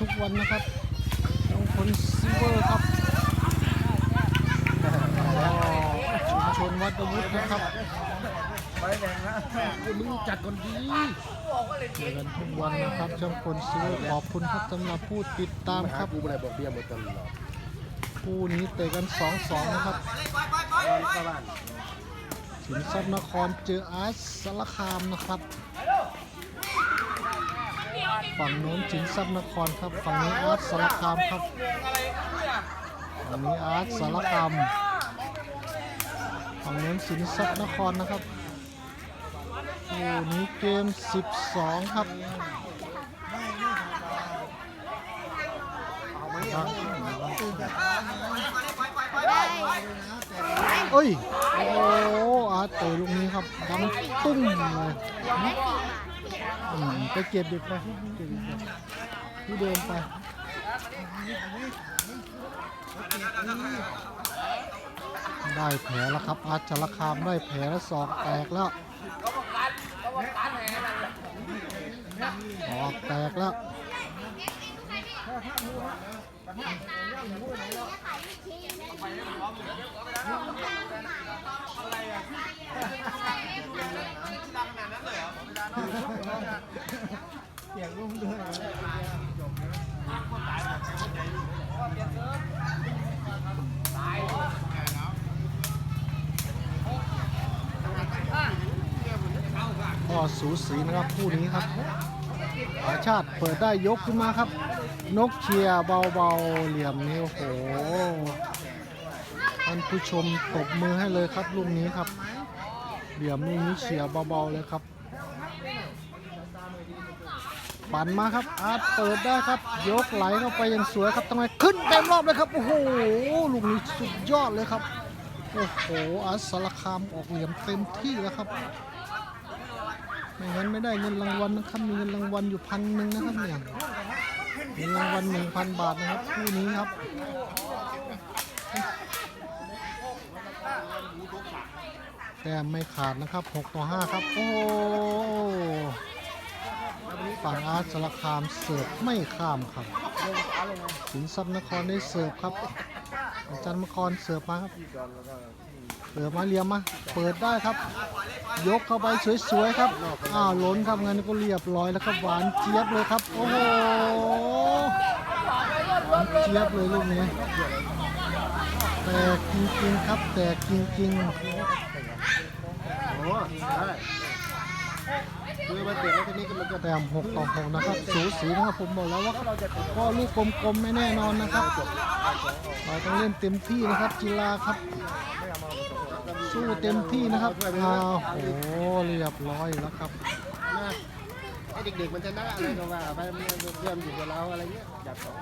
ทุกวันนะครับมงคลซิลเวอร์ครับชุมชนวัดอาวุธนะครับมึงจัดคนดีเจอกันทุกวันนะครับช่างคนซิลเวอร์ขอบคุณครับสำหรับผู้ติดตามครับกูไม่ได้บอกเบี้ยหมดตลอดคู่นี้เตะกัน2-2นะครับสินทรัพย์นครเจออาร์สารคามนะครับ ฝั่งโน้นสินทรัพย์นครครับ ฝั่งนี้อาร์ตสารคามครับฝั่งนี้อาร์ตสารคามฝั่งโน้นสินทรัพย์นครนะครับคู่นี้เกม 12 ครับเอ้ย โอ้โหอาเตะลูกนี้ครับดังตุ้มเลย อืมไปเก็บเด็กไปเก็บเด็กไปที่เดินไปได้แผลแล้วครับอาจารคามได้แผลแล้วศอกแตกแล้วศอกแตกแล้ว ก็สูสีนะครับคู่นี้ครับขอชาติเปิดได้ยกขึ้นมาครับ นกเชียร์เบาๆเหลี่ยมนี้โอ้โหท่านผู้ชมตบมือให้เลยครับลูกนี้ครับ เหลี่ยมลูกนี้เชียร์เบาๆเลยครับ ปั่นมาครับอาร์ตเปิดได้ครับ ยกไหลเข้าไปอย่างสวยครับตั้งแต่ขึ้นเต็มรอบเลยครับ โอ้โหลูกนี้สุดยอดเลยครับ โอ้โหอาร์ตสารคามออกเหลี่ยมเต็มที่แล้วครับไม่งั้นไม่ได้เงินรางวัลนะครับมีเงินรางวัลอยู่พันหนึ่งนะครับเนี่ยมีรางวัลหนึ่งพันบาทนะครับคู่นี้ครับแต้มไม่ขาดนะครับ 6 ต่อ 5 ครับ โอ้โห ฝั่งอาร์ตสารคามเสิร์ฟไม่ข้ามครับสินทรัพย์นครได้เสิร์ฟครับอาจารย์นครเสิร์ฟมาครับเปิดมาเรียมมาเปิดได้ครับ ยกเข้าไปสวยๆครับอ้าวล้นครับงั้นก็เรียบร้อยแล้วครับหวานเจี๊ยบเลยครับโอ้โหหวานเจี๊ยบเลยลูกนี้แตกจริงๆครับแตกจริงโอ้ได้ คือมาเตะแล้วทีนี้ก็มันจะๆแต้ม6ต่อ6นะครับ สูสีนะครับผมบอกแล้วว่าก็ลูกกลมๆไม่แน่นอนนะครับเราต้องเล่นเต็มที่นะครับกีฬาครับ สู้เต็มที่นะครับอ้าวโอ้โหเรียบร้อยแล้วครับนะไอ้เด็กๆมันจะได้อะไรก็ว่าไปมันเริ่มอยู่กับเราอะไรเงี้ยจับสอง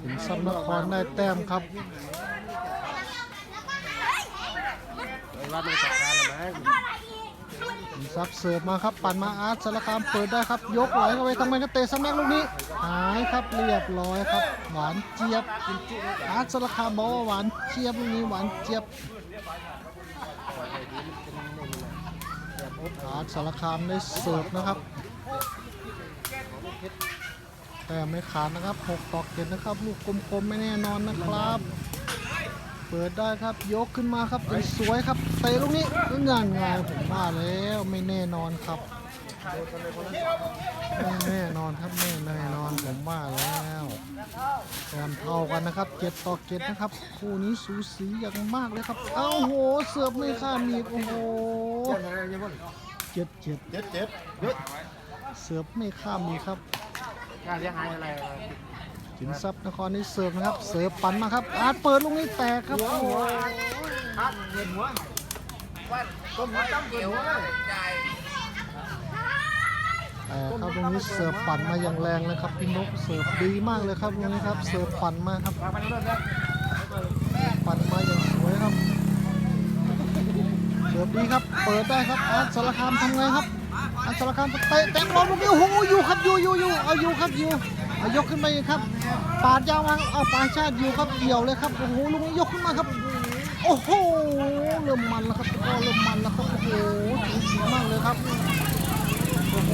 สินทรัพย์นครได้แต้มครับไอ้วัดมันจัดการหรือไม่สินทรัพย์เสิร์ฟมาครับปั่นมาอาร์ตสารคามเปิดได้ครับ ยกไหลเข้าไปทำไมก็เตะสมักลูกนี้ หายครับเรียบร้อยครับ หวานเจี๊ยบ อาร์ตสารคามบอกว่าหวานเจี๊ยบลูกนี้หวานเจี๊ยบอาร์ตสารคามได้เสิร์ฟนะครับแต่ไม่ขาดนะครับ6ต่อเจ็ดนะครับ ลูกกลมๆไม่แน่นอนนะครับ เปิดได้ครับยกขึ้นมาครับเป็นสวยครับเตะลูกนี้งานงานผมว่าแล้วไม่แน่นอนครับไม่แน่นอนครับไม่แน่นอนผมว่าแล้วแต้มเท่ากันนะครับเจ็ดต่อเจ็ดนะครับ คู่นี้สูสีอย่างมากเลยครับเอ้าโหเสิร์ฟไม่ข้ามอีกโอ้โหเจ็ดเจ็ดเจ็ดเจ็ดเฮ้ยเสิร์ฟไม่ข้ามอีกครับการเลี้ยงหายอะไร สินทรัพย์นครนี่เสิร์ฟนะครับ เสิร์ฟปั่นมาครับ อาร์ตเปิดลูกนี้แตกครับโอ้โหครับเห็นหัวว่าต้มหัวตั้งเกี่ยวแต่ครับลูกนี้เสิร์ฟปั่นมาอย่างแรงเลยครับพี่นกเสิร์ฟดีมากเลยครับลูกนี้ครับเสิร์ฟปั่นมาครับปั่นมาอย่างสวยครับเสิร์ฟดีครับ เปิดได้ครับอาร์ตสารคามทำไงครับอาร์ตสารคามเตะแต้มล้อมลูกนี้โอ้โหอยู่ครับอยู่อยู่อยู่เอาอยู่ครับอยู่เอายกขึ้นไปครับ ปาดยาวมาเอาปาชาติอยู่ครับเกี่ยวเลยครับโอ้โหลูกนี้ยกขึ้นมาครับ โอ้โหเริ่มมันแล้วครับก็เริ่มมันแล้วครับโอ้โหสูสีมากเลยครับโอ้โห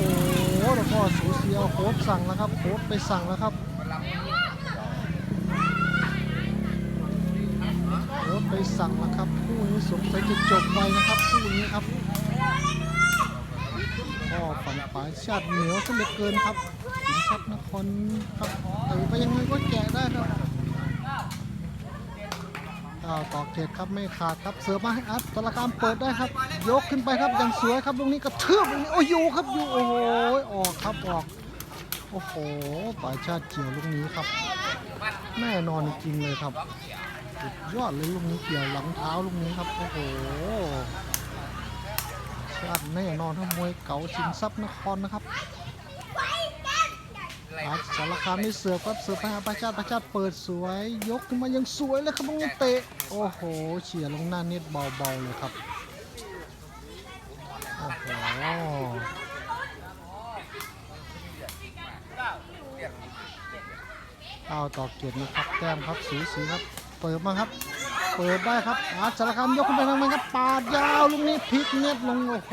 แล้วก็สูสีเอาโค้ชสั่งแล้วครับโค้ชไปสั่งแล้วครับโค้ชไปสั่งแล้วครับคู่นี้สงสัยจะจบไวนะครับคู่นี้ครับก็ฝั่งฝ่าชาติเหนียวซะเหลือเกินครับ สินทรัพย์นครครับเตะไปยังไงก็แกะได้ครับอ้าวต่อเขตครับไม่ขาดครับเสือมาให้อัดสารการเปิดได้ครับ ยกขึ้นไปครับอย่างสวยครับลูกนี้กระเทือบลูกนี้โอ้ยอยู่ครับอยู่โอ้โหออกครับออกโอ้โหฝ่าชาติเกี่ยวลูกนี้ครับ แน่นอนจริงเลยครับสุดยอดเลยลูกนี้เกี่ยวหลังเท้าลูกนี้ครับโอ้โหชาติแน่นอนครับมวยเก๋าชิงทรัพย์นครนะครับ อาสารคามนี่เสือกครับเสือกไปหาประชาติประชาติเปิดสวย ยกขึ้นมายังสวยเลยครับลูกเตะโอ้โหเฉียลงหน้าเน็ตเบาๆเลยครับโอ้โหเอาต่อเกียรตินะครับแต้มครับสีสีครับ เปิดมาครับ เปิดได้ครับอาสารคามยกขึ้นไปทางนั้นครับปาดยาวลูกนี้พลิกเน็ตลงโอ้โห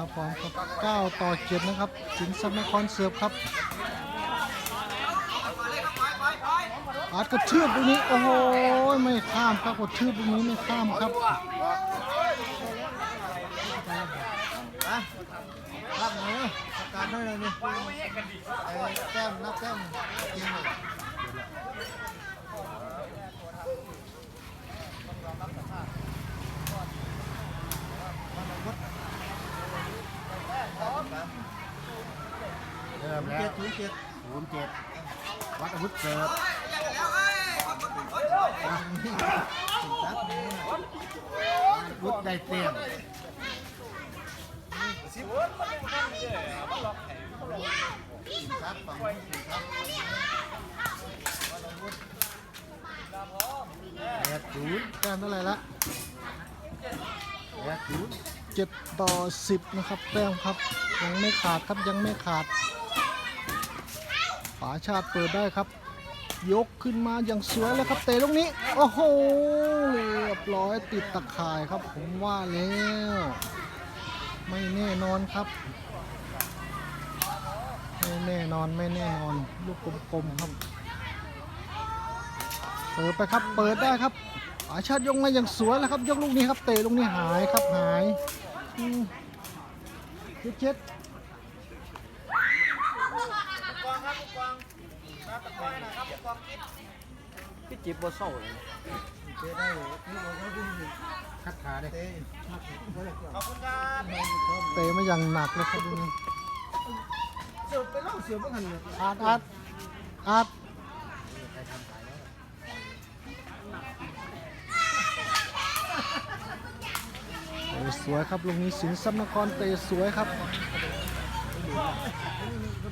มาพร้อมครับ9ต่อ7นะครับสินทรัพย์นครเสือบครับอาจกระเทือบตรงนี้โอ้โหไม่ข้ามครับกระเทือบตรงนี้ไม่ข้ามครับรับหน่อยนะประกาศให้เลยนี่แต้มนับแต้มยิงหน่อยเริ่มแล้วศูนย์ เจ็ดศูนย์เจ็ดวัดอาวุธเสิร์ฟอะจัดนี่นะวุธได้เต็มครับฝั่งนู้นครับแปดศูนย์แต้มเท่าไหร่ละแปดศูนย์7ต่อ10นะครับแต้มครับยังไม่ขาดครับยังไม่ขาด ป๋าชาติเปิดได้ครับ ยกขึ้นมาอย่างสวยเลยครับเตะลูกนี้ โอ้โหเรียบร้อยติดตะข่ายครับผมว่าแล้ว ไม่แน่นอนครับ ไม่แน่นอนไม่แน่นอน ลูกกลมๆครับ เปิดไปครับเปิดได้ครับป๋าชาติยกมาอย่างสวยแล้วครับ ยกลูกนี้ครับเตะลูกนี้หายครับหายเช็ดเช็ด พี่จิบบ่เศร้าเลยเตะได้นี่เราก็วิ่งคัดขาได้เตะเตะมาย่างหนักเลยครับลูนี้เสือไปเล่าเสือบ้างหันเนี่ยอาดอาดอาดเตสวยครับลูกนี้สินทรัพย์นครเตะสวยครับ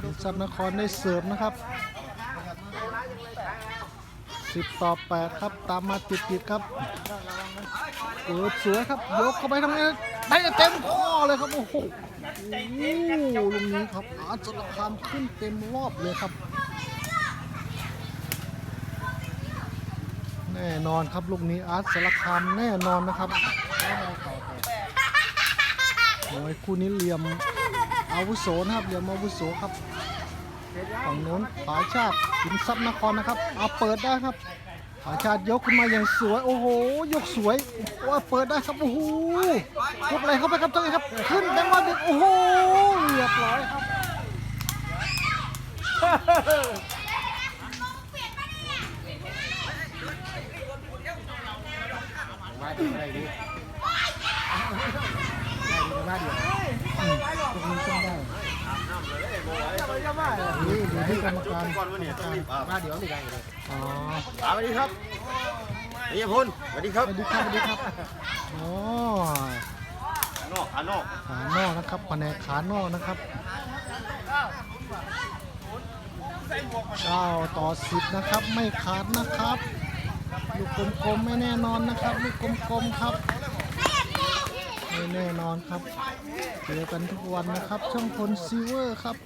สินทรัพย์นครได้เสิร์ฟนะครับ 10ต่อ8ครับ ตามมาติดๆครับเปิดสวยครับยกเข้าไปทำไงได้เต็มข้อเลยครับ โอ้โหโอ้ลูกนี้ครับอาจจะคามขึ้นเต็มรอบเลยครับ แน่นอนครับลูกนี้อาร์ตสารคามแน่นอนนะครับโอ้ยคู่นี้เหลี่ยมอาวุโสนะครับเหลี่ยมอาวุโสครับ ฝั่งโน้นผาชาติสินทรัพย์นครนะครับเอาเปิดได้ครับผาชาติยกขึ้นมาอย่างสวยโอ้โห ยกสวยโอ้ยเปิดได้ครับโอ้โหยกอะไรเข้าไปครับจังไงครับ ขึ้นแบงค์วันดึกโอ้โหเรียบร้อยครับว่าดีได้ดีได้ดีว่าดี นี่อยู่ที่กรรมการกรรมการว่าเดี๋ยวไม่ได้เลยอ๋อสวัสดีครับนายพลสวัสดีคสรับวัสดีครับสวัสดีครับโอ๋อนอกขานอกขานอกนะครับแผนกขานอกนะครับเก้าต่อสิบนะครับ ไม่ขาดนะครับ ลูกกลมๆไม่แน่นอนนะครับ ลูกกลมๆครับ ไม่แน่นอนครับเจอกันทุกวันนะครับ ช่องพลซิเวอร์ครับ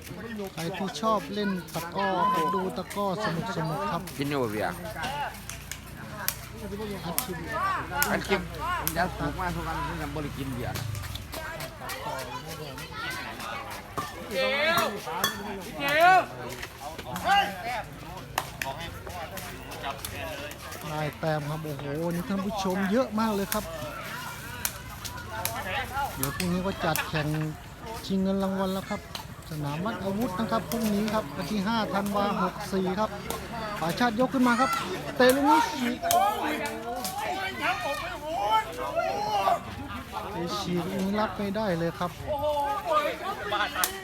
ใครที่ชอบเล่นตะกร้อครับดูตะกร้อสนุกๆครับ กินอยู่บ่เบียร์อาชีพกันกินผมอยากถูกมากทุกวันผมยังบ่ได้กินเบียร์ได้แต้มครับโอ้โหวันนี่ท่านผู้ชมเยอะมากเลยครับเดี๋ยวพรุ่งนี้ก็จัดแข่งชิงเงินรางวัลแล้วครับ สนามวัดอาวุธนะครับพรุ่งนี้ครับวันที่5ธันวา64ครับป่าชาติยกขึ้นมาครับ เตะลูกนี้ฉีกเตะฉีกลูกนี้รับไม่ได้เลยครับ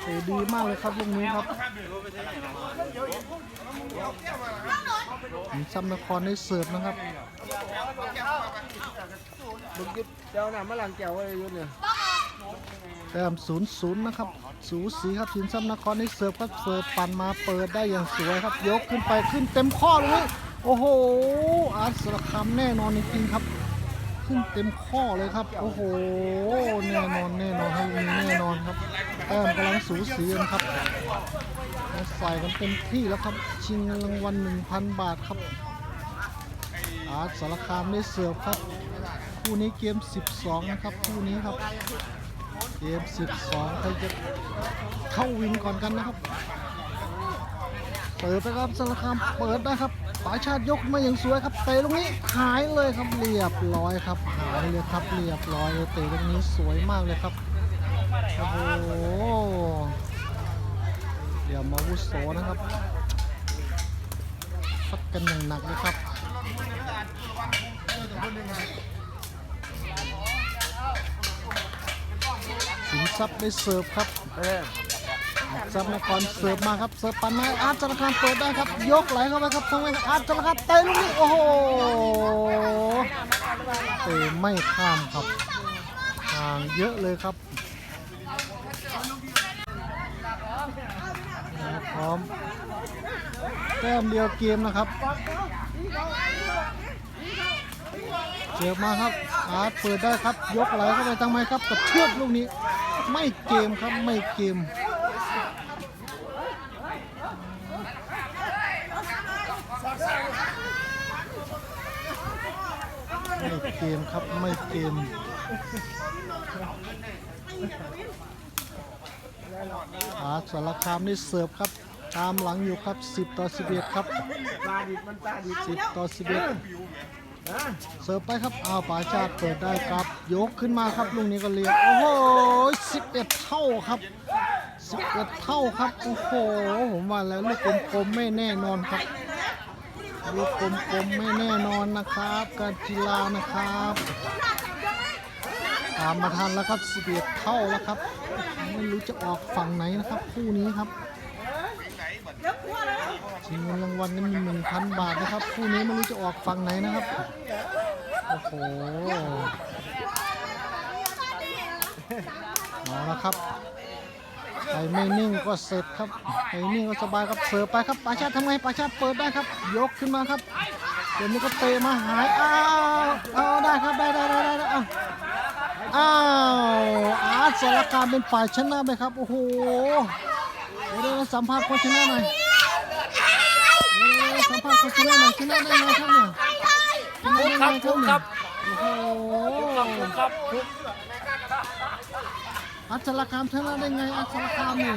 เตะดีมากเลยครับลูกนี้ครับมีซัมนครได้เสิร์ฟนะครับ มึงกินเจ้าน่ะมาล้างแก้วไว้อยู่เนี่ยแต้มศูนย์ศูนย์นะครับ สูสีครับทีมซัมนครได้เสิร์ฟครับเสิร์ฟปั่นมาเปิดได้อย่างสวยครับ ยกขึ้นไปขึ้นเต็มข้อเลยโอ้โหอาร์ตสารคามแน่นอนจริงๆครับ ขึ้นเต็มข้อเลยครับ โอ้โหแน่นอนแน่นอนครับแน่นอนครับแต้มกำลังสูสีกันครับใส่กันเต็มที่แล้วครับชิงเงินรางวัล1,000 บาทครับอาร์ตสารคามได้เสิร์ฟครับ คู่นี้เกม 12 นะครับ คู่นี้ครับ เกม 12 ใครจะเข้าวินก่อนกันนะครับ เปิดไปครับสารคามเปิดได้ครับปาชาติยกมาอย่างสวยครับ เตะตรงนี้หายเลยครับเรียบร้อยครับ หายเลยครับเรียบร้อยเลยเตะตรงนี้สวยมากเลยครับ โอ้โหเดี๋ยวมาวุโสนะครับฟัดกันอย่างหนักเลยครับ สินทรัพย์ได้เสิร์ฟครับเออซับนครเสิร์ฟมาครับเสิร์ฟปันมาอาร์ตจรคามเปิดได้ครับ ยกไหลเข้าไปครับทางไมอาร์ตจรคามเตะลูกนี้โอ้โหเตะไม่ข้ามครับห่างเยอะเลยครับนะครับพร้อมแต้มเดียวเกมนะครับเสิร์ฟมาครับอาร์ตเปิดได้ครับ ยกไหลเข้าไปทางไมครับกับเชือกลูกนี้ ไม่เกมครับไม่เกมไม่เกมครับไม่เกมอาสารคามนี่เสิร์ฟครับ ตามหลังอยู่ครับ 10 ต่อ 11 ครับสิบมันตาดิบ10ต่อ 11 เสิร์ฟไปครับอ้าวป๋าชาติเปิดได้ครับ ยกขึ้นมาครับลูกนี้ก็เรียกโอ้โห11เท่าครับ11เท่าครับโอ้โหผมว่าแล้วลูกกลมๆไม่แน่นอนครับลูกกลมๆไม่แน่นอนนะครับ การกีฬานะครับตามมาทันแล้วครับ11เท่าแล้วครับ ไม่รู้จะออกฝั่งไหนนะครับคู่นี้ครับ ชิงเงินรางวัลนี่มี1,000บาทนะครับ คู่นี้ไม่รู้จะออกฝั่งไหนนะครับ โอ้โหเอาละครับใครไม่นิ่งก็เสร็จครับใครนิ่งก็สบายครับเสิร์ฟไปครับปาชาทำไงปาชาเปิดได้ครับ ยกขึ้นมาครับเดี๋ยวนี้ก็เตะมาหายอ้าวเอาได้ครับได้ได้ได้ได้ได้อ้าวอ้าวอาร์ตสารการเป็นฝ่ายชนะไปครับโอ้โห เดี๋ยวเดี๋ยวสัมภาษณ์คนชนะหน่อยเดี๋ยวเดี๋ยวสัมภาษณ์คนชนะหน่อยชนะได้ไงครับเนี่ยชนะได้ไงครับเนี่ยโอ้โหครับอัศรคามชนะได้ไงอัศรคามนี่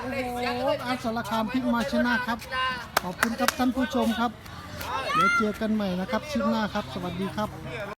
โอ้โหอัศรคามพลิกมาชนะครับ ขอบคุณครับท่านผู้ชมครับ เดี๋ยวเจอกันใหม่นะครับชิปหน้าครับ สวัสดีครับ